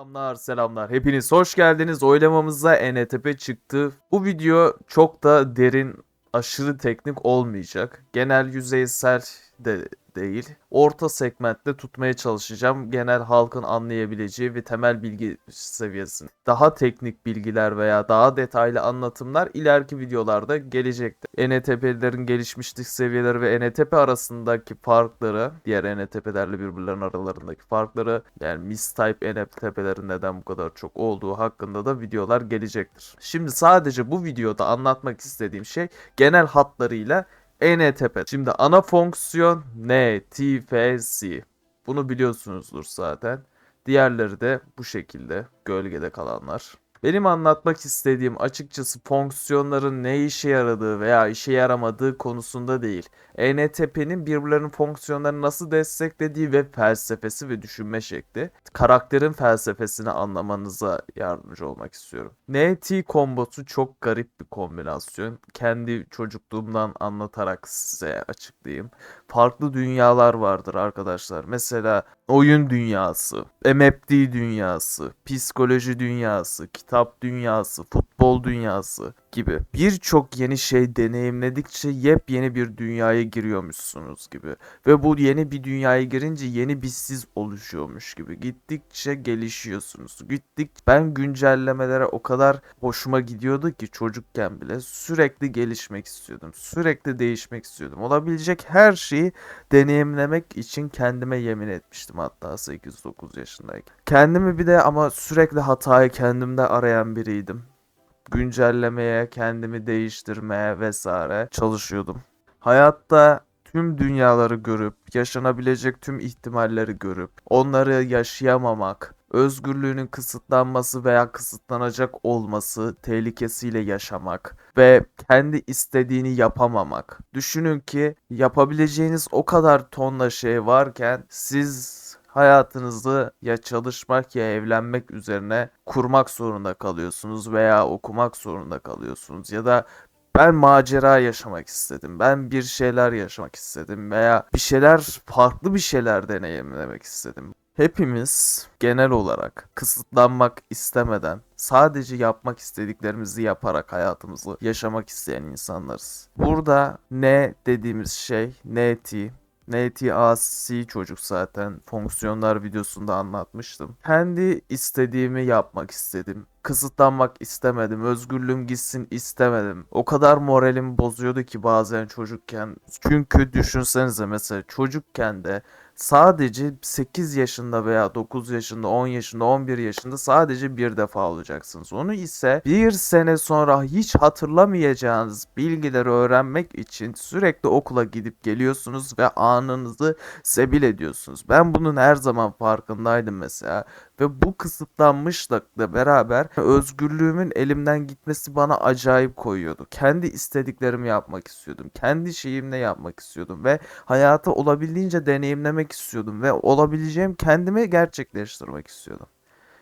Selamlar selamlar. Hepiniz hoş geldiniz. Oylamamıza ENTP çıktı. Bu video çok da derin, aşırı teknik olmayacak. Genel yüzeysel de değil. Orta segmentte tutmaya çalışacağım. Genel halkın anlayabileceği ve temel bilgi seviyesinde. Daha teknik bilgiler veya daha detaylı anlatımlar ileriki videolarda gelecektir. ENTP'lerin gelişmişlik seviyeleri ve ENTP arasındaki farkları, diğer ENTP'lerle birbirlerinin aralarındaki farkları, yani mistype ENTP'lerin neden bu kadar çok olduğu hakkında da videolar gelecektir. Şimdi sadece bu videoda anlatmak istediğim şey genel hatlarıyla ENTP. Şimdi ana fonksiyon NTFC. Bunu biliyorsunuzdur zaten. Diğerleri de bu şekilde gölgede kalanlar. Benim anlatmak istediğim açıkçası fonksiyonların ne işe yaradığı veya işe yaramadığı konusunda değil. ENTP'nin birbirlerinin fonksiyonlarını nasıl desteklediği ve felsefesi ve düşünme şekli. Karakterin felsefesini anlamanıza yardımcı olmak istiyorum. NT kombosu çok garip bir kombinasyon. Kendi çocukluğumdan anlatarak size açıklayayım. Farklı dünyalar vardır arkadaşlar. Mesela oyun dünyası, MFD dünyası, psikoloji dünyası, kitap dünyası, futbol dünyası gibi birçok yeni şey deneyimledikçe yepyeni bir dünyaya giriyormuşsunuz gibi ve bu yeni bir dünyaya girince yeni bir siz oluşuyormuş gibi gittikçe gelişiyorsunuz. Gittik ben güncellemelere o kadar hoşuma gidiyordu ki çocukken bile sürekli gelişmek istiyordum. Sürekli değişmek istiyordum. Olabilecek her şeyi deneyimlemek için kendime yemin etmiştim hatta 8-9 yaşındayken. Kendimi bir de ama sürekli hatayı kendimde arayan biriydim güncellemeye, kendimi değiştirmeye vesaire çalışıyordum. Hayatta tüm dünyaları görüp, yaşanabilecek tüm ihtimalleri görüp, onları yaşayamamak, özgürlüğünün kısıtlanması veya kısıtlanacak olması tehlikesiyle yaşamak ve kendi istediğini yapamamak. Düşünün ki yapabileceğiniz o kadar tonla şey varken siz hayatınızı ya çalışmak ya evlenmek üzerine kurmak zorunda kalıyorsunuz veya okumak zorunda kalıyorsunuz ya da ben macera yaşamak istedim. Ben bir şeyler yaşamak istedim veya bir şeyler farklı bir şeyler deneyimlemek istedim. Hepimiz genel olarak kısıtlanmak istemeden sadece yapmak istediklerimizi yaparak hayatımızı yaşamak isteyen insanlarız. Burada ne dediğimiz şey, NT NTAC çocuk zaten fonksiyonlar videosunda anlatmıştım. Kendi istediğimi yapmak istedim. Kısıtlanmak istemedim. Özgürlüğüm gitsin istemedim. O kadar moralim bozuyordu ki bazen çocukken. Çünkü düşünsenize mesela çocukken de sadece 8 yaşında veya 9 yaşında, 10 yaşında, 11 yaşında sadece bir defa olacaksınız. Onu ise bir sene sonra hiç hatırlamayacağınız bilgileri öğrenmek için sürekli okula gidip geliyorsunuz ve anınızı sebil ediyorsunuz. Ben bunun her zaman farkındaydım mesela ve bu kısıtlanmışlıkla beraber özgürlüğümün elimden gitmesi bana acayip koyuyordu. Kendi istediklerimi yapmak istiyordum. Kendi şeyimle yapmak istiyordum ve hayatı olabildiğince deneyimlemek istiyordum ve olabileceğim kendimi gerçekleştirmek istiyordum.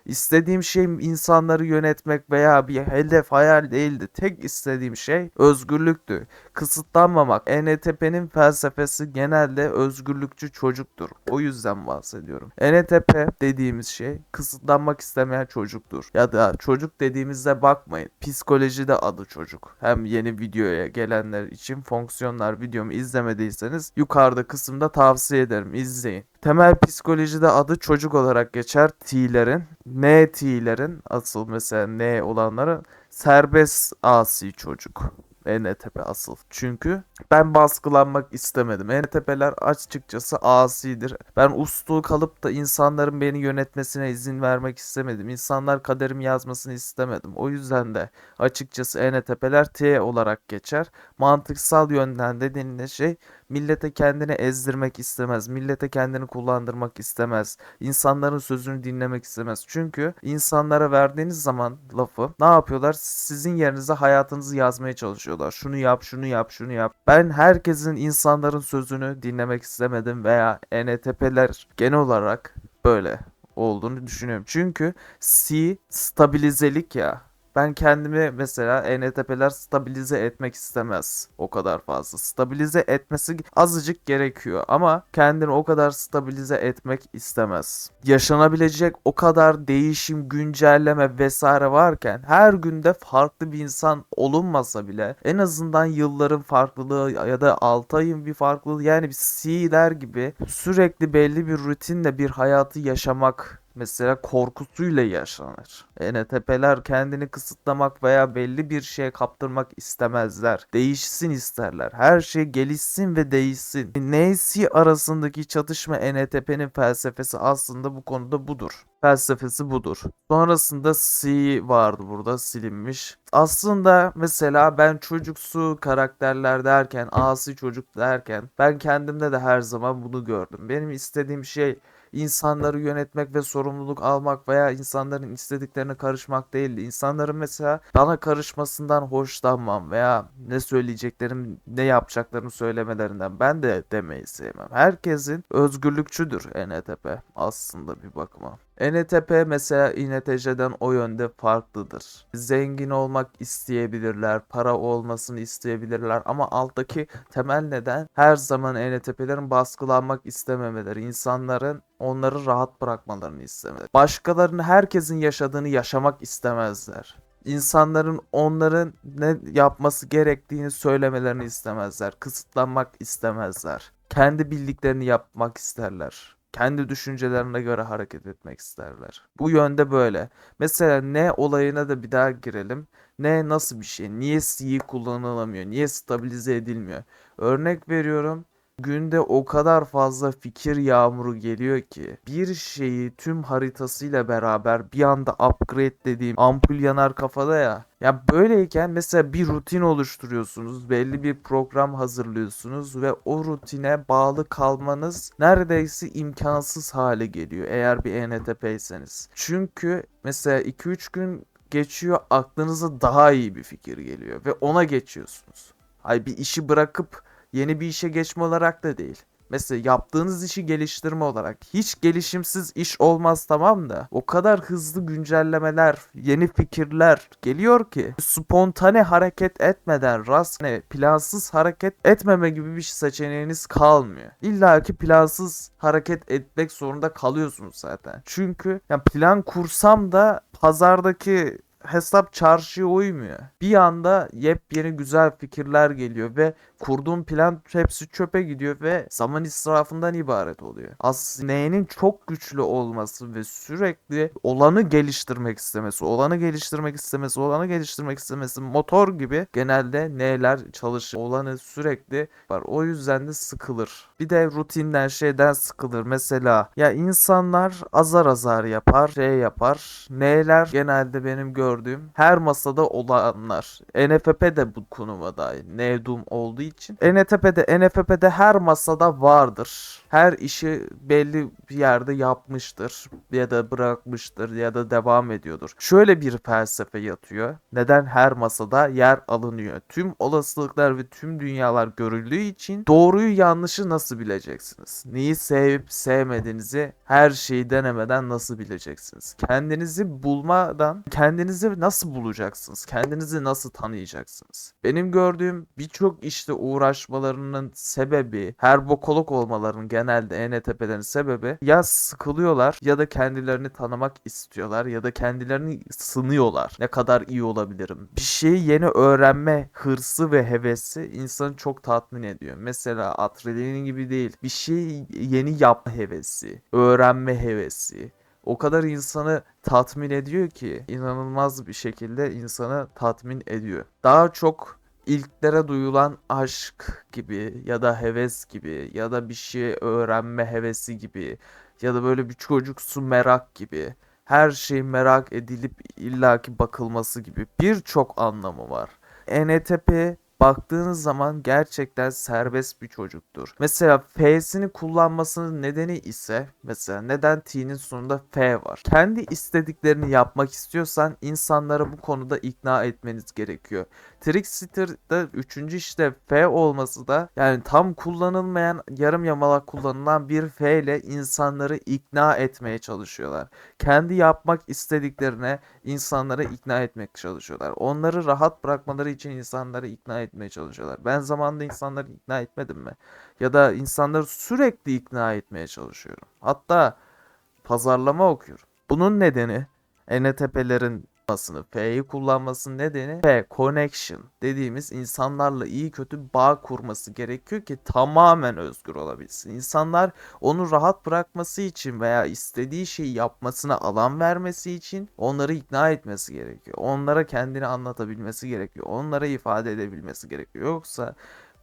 İstediğim şey insanları yönetmek veya bir hedef hayal değildi. Tek istediğim şey özgürlüktü. Kısıtlanmamak. ENTP'nin felsefesi genelde özgürlükçü çocuktur. O yüzden bahsediyorum. ENTP dediğimiz şey kısıtlanmak istemeyen çocuktur. Ya da çocuk dediğimizde bakmayın. Psikolojide adı çocuk. Hem yeni videoya gelenler için fonksiyonlar videomu izlemediyseniz yukarıda kısımda tavsiye ederim. izleyin. Temel psikolojide adı çocuk olarak geçer T'lerin. N T'lerin asıl mesela N olanları serbest asi çocuk. ENTP asıl. Çünkü ben baskılanmak istemedim. ENTP'ler açıkçası asidir. Ben uslu kalıp da insanların beni yönetmesine izin vermek istemedim. İnsanlar kaderimi yazmasını istemedim. O yüzden de açıkçası ENTP'ler T olarak geçer. Mantıksal yönden dediğinde şey millete kendini ezdirmek istemez. Millete kendini kullandırmak istemez. İnsanların sözünü dinlemek istemez. Çünkü insanlara verdiğiniz zaman lafı ne yapıyorlar? Sizin yerinize hayatınızı yazmaya çalışıyorlar. Şunu yap, şunu yap, şunu yap. Ben herkesin insanların sözünü dinlemek istemedim veya ENTP'ler genel olarak böyle olduğunu düşünüyorum. Çünkü C stabilizelik ya. Ben kendimi mesela ENTP'ler stabilize etmek istemez o kadar fazla. Stabilize etmesi azıcık gerekiyor ama kendini o kadar stabilize etmek istemez. Yaşanabilecek o kadar değişim, güncelleme vesaire varken her günde farklı bir insan olunmasa bile en azından yılların farklılığı ya da 6 ayın bir farklılığı yani bir C'ler gibi sürekli belli bir rutinle bir hayatı yaşamak mesela korkusuyla yaşanır. ENTP'ler kendini kısıtlamak veya belli bir şeye kaptırmak istemezler. Değişsin isterler. Her şey gelişsin ve değişsin. Neysi arasındaki çatışma ENTP'nin felsefesi aslında bu konuda budur. Felsefesi budur. Sonrasında C vardı burada silinmiş. Aslında mesela ben çocuksu karakterler derken, asi çocuk derken ben kendimde de her zaman bunu gördüm. Benim istediğim şey insanları yönetmek ve sorumluluk almak veya insanların istediklerine karışmak değildi. İnsanların mesela bana karışmasından hoşlanmam veya ne söyleyeceklerim, ne yapacaklarını söylemelerinden ben de demeyi sevmem. Herkesin özgürlükçüdür ENTP aslında bir bakıma. ENTP mesela INTJ'den o yönde farklıdır. Zengin olmak isteyebilirler, para olmasını isteyebilirler ama alttaki temel neden her zaman ENTP'lerin baskılanmak istememeleri, insanların onları rahat bırakmalarını istemeleri. Başkalarının herkesin yaşadığını yaşamak istemezler. İnsanların onların ne yapması gerektiğini söylemelerini istemezler. Kısıtlanmak istemezler. Kendi bildiklerini yapmak isterler kendi düşüncelerine göre hareket etmek isterler. Bu yönde böyle. Mesela ne olayına da bir daha girelim. Ne nasıl bir şey? Niye C kullanılamıyor? Niye stabilize edilmiyor? Örnek veriyorum. Günde o kadar fazla fikir yağmuru geliyor ki bir şeyi tüm haritasıyla beraber bir anda upgrade dediğim ampul yanar kafada ya. Ya böyleyken mesela bir rutin oluşturuyorsunuz, belli bir program hazırlıyorsunuz ve o rutine bağlı kalmanız neredeyse imkansız hale geliyor eğer bir ENTP'yseniz. Çünkü mesela 2-3 gün geçiyor aklınıza daha iyi bir fikir geliyor ve ona geçiyorsunuz. Ay bir işi bırakıp yeni bir işe geçme olarak da değil. Mesela yaptığınız işi geliştirme olarak. Hiç gelişimsiz iş olmaz tamam da. O kadar hızlı güncellemeler, yeni fikirler geliyor ki spontane hareket etmeden rastgele plansız hareket etmeme gibi bir seçeneğiniz kalmıyor. İlla ki plansız hareket etmek zorunda kalıyorsunuz zaten. Çünkü yani plan kursam da pazardaki hesap çarşıya uymuyor. Bir anda yepyeni güzel fikirler geliyor ve kurduğum plan hepsi çöpe gidiyor ve zaman israfından ibaret oluyor. Aslında neyinin çok güçlü olması ve sürekli olanı geliştirmek istemesi, olanı geliştirmek istemesi, olanı geliştirmek istemesi motor gibi genelde neler çalışır. Olanı sürekli var. O yüzden de sıkılır. Bir de rutinden şeyden sıkılır. Mesela ya insanlar azar azar yapar, şey yapar. Neler genelde benim gördüğüm her masada olanlar. NFP de bu konuma dahil. Nevdum olduğu için. NTP'de, NFP'de her masada vardır. Her işi belli bir yerde yapmıştır ya da bırakmıştır ya da devam ediyordur. Şöyle bir felsefe yatıyor. Neden her masada yer alınıyor? Tüm olasılıklar ve tüm dünyalar görüldüğü için doğruyu yanlışı nasıl bileceksiniz? Neyi sevip sevmediğinizi her şeyi denemeden nasıl bileceksiniz? Kendinizi bulmadan kendinizi nasıl bulacaksınız? Kendinizi nasıl tanıyacaksınız? Benim gördüğüm birçok işte uğraşmalarının sebebi her bokolog olmalarının genelde ENTP'lerin sebebi ya sıkılıyorlar ya da kendilerini tanımak istiyorlar ya da kendilerini sınıyorlar. Ne kadar iyi olabilirim? Bir şeyi yeni öğrenme hırsı ve hevesi insanı çok tatmin ediyor. Mesela adrenalin gibi değil. Bir şeyi yeni yapma hevesi, öğrenme hevesi o kadar insanı tatmin ediyor ki inanılmaz bir şekilde insanı tatmin ediyor. Daha çok ilklere duyulan aşk gibi ya da heves gibi ya da bir şey öğrenme hevesi gibi ya da böyle bir çocuksu merak gibi her şey merak edilip illaki bakılması gibi birçok anlamı var. ENTP baktığınız zaman gerçekten serbest bir çocuktur. Mesela F'sini kullanmasının nedeni ise mesela neden T'nin sonunda F var. Kendi istediklerini yapmak istiyorsan insanları bu konuda ikna etmeniz gerekiyor. Trickster'da üçüncü işte F olması da yani tam kullanılmayan yarım yamalak kullanılan bir F ile insanları ikna etmeye çalışıyorlar. Kendi yapmak istediklerine insanları ikna etmek çalışıyorlar. Onları rahat bırakmaları için insanları ikna etmeye çalışıyorlar. Ben zamanında insanları ikna etmedim mi? Ya da insanları sürekli ikna etmeye çalışıyorum. Hatta pazarlama okuyorum. Bunun nedeni ENTP'lerin kullanmasını, F'yi kullanmasının nedeni F connection dediğimiz insanlarla iyi kötü bağ kurması gerekiyor ki tamamen özgür olabilsin. İnsanlar onu rahat bırakması için veya istediği şeyi yapmasına alan vermesi için onları ikna etmesi gerekiyor. Onlara kendini anlatabilmesi gerekiyor. Onlara ifade edebilmesi gerekiyor. Yoksa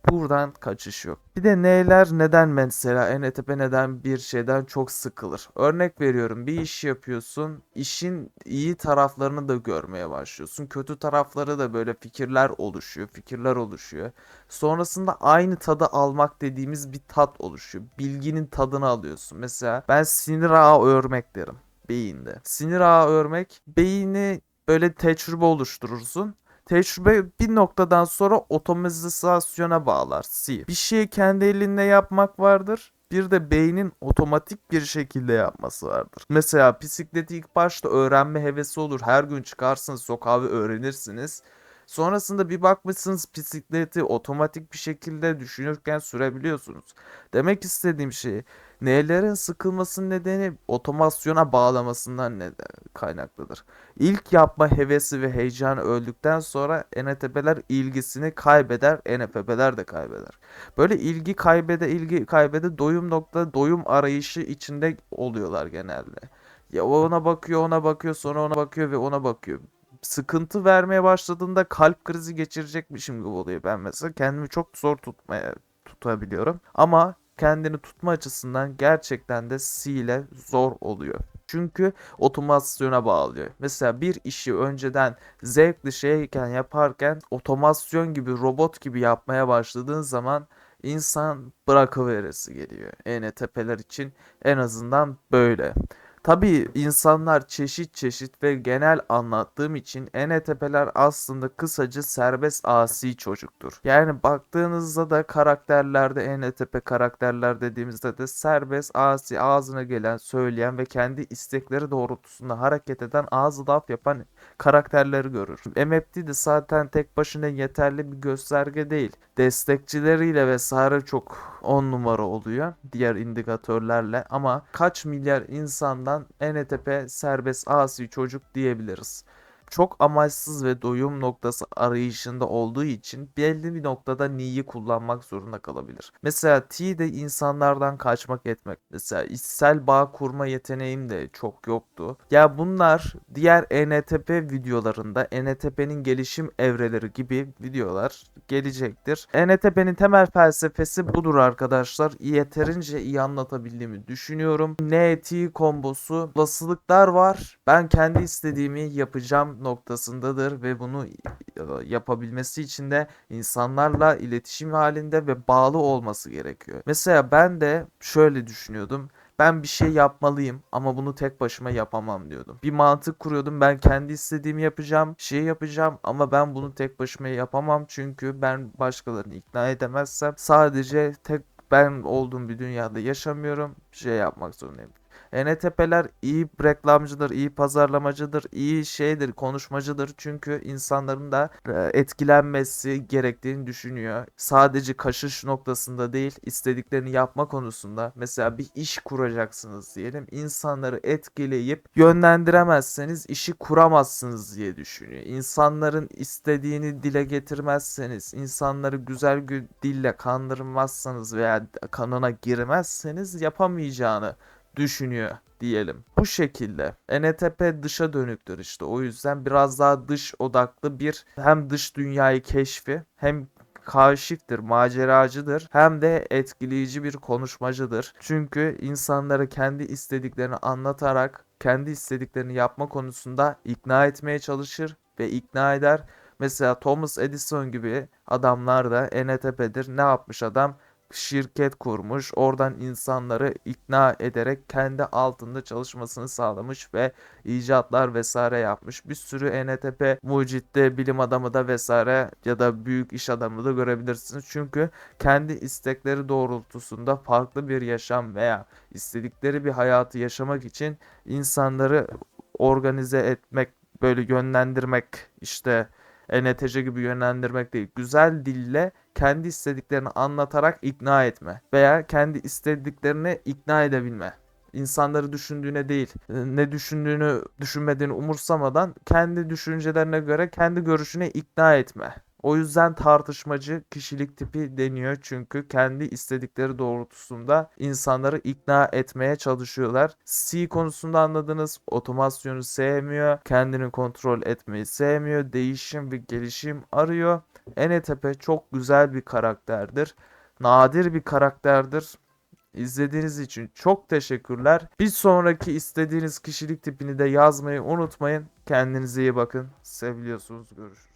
Buradan kaçış yok. Bir de neyler neden mesela ENTP neden bir şeyden çok sıkılır? Örnek veriyorum bir iş yapıyorsun. işin iyi taraflarını da görmeye başlıyorsun. Kötü tarafları da böyle fikirler oluşuyor. Fikirler oluşuyor. Sonrasında aynı tadı almak dediğimiz bir tat oluşuyor. Bilginin tadını alıyorsun. Mesela ben sinir ağı örmek derim beyinde. Sinir ağı örmek beyni böyle tecrübe oluşturursun. Tecrübe bir noktadan sonra otomatizasyona bağlar. C. Bir şeyi kendi elinde yapmak vardır. Bir de beynin otomatik bir şekilde yapması vardır. Mesela bisikleti ilk başta öğrenme hevesi olur. Her gün çıkarsınız sokağa ve öğrenirsiniz. Sonrasında bir bakmışsınız bisikleti otomatik bir şekilde düşünürken sürebiliyorsunuz. Demek istediğim şey nelerin sıkılmasının nedeni otomasyona bağlamasından neden kaynaklıdır. İlk yapma hevesi ve heyecanı öldükten sonra ENTP'ler ilgisini kaybeder, ENFP'ler de kaybeder. Böyle ilgi kaybede ilgi kaybede doyum nokta doyum arayışı içinde oluyorlar genelde. Ya ona bakıyor, ona bakıyor, sonra ona bakıyor ve ona bakıyor sıkıntı vermeye başladığında kalp krizi geçirecekmişim gibi oluyor. Ben mesela kendimi çok zor tutmaya tutabiliyorum. Ama kendini tutma açısından gerçekten de C ile zor oluyor. Çünkü otomasyona bağlıyor. Mesela bir işi önceden zevkli şeyken yaparken otomasyon gibi robot gibi yapmaya başladığın zaman insan bırakıveresi geliyor. ENTP'ler için en azından böyle. Tabii insanlar çeşit çeşit ve genel anlattığım için ENTP'ler aslında kısaca serbest asi çocuktur. Yani baktığınızda da karakterlerde ENTP karakterler dediğimizde de serbest asi ağzına gelen söyleyen ve kendi istekleri doğrultusunda hareket eden ağzı laf yapan karakterleri görür. MFT de zaten tek başına yeterli bir gösterge değil. Destekçileriyle vesaire çok 10 numara oluyor diğer indikatörlerle ama kaç milyar insandan NTP serbest asi çocuk diyebiliriz çok amaçsız ve doyum noktası arayışında olduğu için belli bir noktada ni'yi kullanmak zorunda kalabilir. Mesela T de insanlardan kaçmak etmek. Mesela içsel bağ kurma yeteneğim de çok yoktu. Ya bunlar diğer ENTP videolarında ENTP'nin gelişim evreleri gibi videolar gelecektir. ENTP'nin temel felsefesi budur arkadaşlar. Yeterince iyi anlatabildiğimi düşünüyorum. N-T kombosu olasılıklar var. Ben kendi istediğimi yapacağım noktasındadır ve bunu e, yapabilmesi için de insanlarla iletişim halinde ve bağlı olması gerekiyor. Mesela ben de şöyle düşünüyordum. Ben bir şey yapmalıyım ama bunu tek başıma yapamam diyordum. Bir mantık kuruyordum. Ben kendi istediğimi yapacağım, şey yapacağım ama ben bunu tek başıma yapamam çünkü ben başkalarını ikna edemezsem sadece tek ben olduğum bir dünyada yaşamıyorum. Şey yapmak zorundayım. ENTP'ler iyi reklamcıdır, iyi pazarlamacıdır, iyi şeydir, konuşmacıdır. Çünkü insanların da e, etkilenmesi gerektiğini düşünüyor. Sadece kaşış noktasında değil, istediklerini yapma konusunda. Mesela bir iş kuracaksınız diyelim. İnsanları etkileyip yönlendiremezseniz işi kuramazsınız diye düşünüyor. İnsanların istediğini dile getirmezseniz, insanları güzel dille kandırmazsanız veya kanına girmezseniz yapamayacağını düşünüyor diyelim. Bu şekilde NTP dışa dönüktür işte. O yüzden biraz daha dış odaklı bir hem dış dünyayı keşfi hem kaşiftir, maceracıdır hem de etkileyici bir konuşmacıdır. Çünkü insanları kendi istediklerini anlatarak kendi istediklerini yapma konusunda ikna etmeye çalışır ve ikna eder. Mesela Thomas Edison gibi adamlar da ENTP'dir. Ne yapmış adam? Şirket kurmuş, oradan insanları ikna ederek kendi altında çalışmasını sağlamış ve icatlar vesaire yapmış. Bir sürü ENTP mucitte, bilim adamı da vesaire ya da büyük iş adamı da görebilirsiniz. Çünkü kendi istekleri doğrultusunda farklı bir yaşam veya istedikleri bir hayatı yaşamak için insanları organize etmek, böyle yönlendirmek işte ENTC gibi yönlendirmek değil. Güzel dille kendi istediklerini anlatarak ikna etme veya kendi istediklerini ikna edebilme. İnsanları düşündüğüne değil, ne düşündüğünü, düşünmediğini umursamadan kendi düşüncelerine göre kendi görüşüne ikna etme. O yüzden tartışmacı kişilik tipi deniyor çünkü kendi istedikleri doğrultusunda insanları ikna etmeye çalışıyorlar. C konusunda anladınız otomasyonu sevmiyor, kendini kontrol etmeyi sevmiyor, değişim ve gelişim arıyor. ENTP çok güzel bir karakterdir. Nadir bir karakterdir. İzlediğiniz için çok teşekkürler. Bir sonraki istediğiniz kişilik tipini de yazmayı unutmayın. Kendinize iyi bakın. Seviliyorsunuz. Görüşürüz.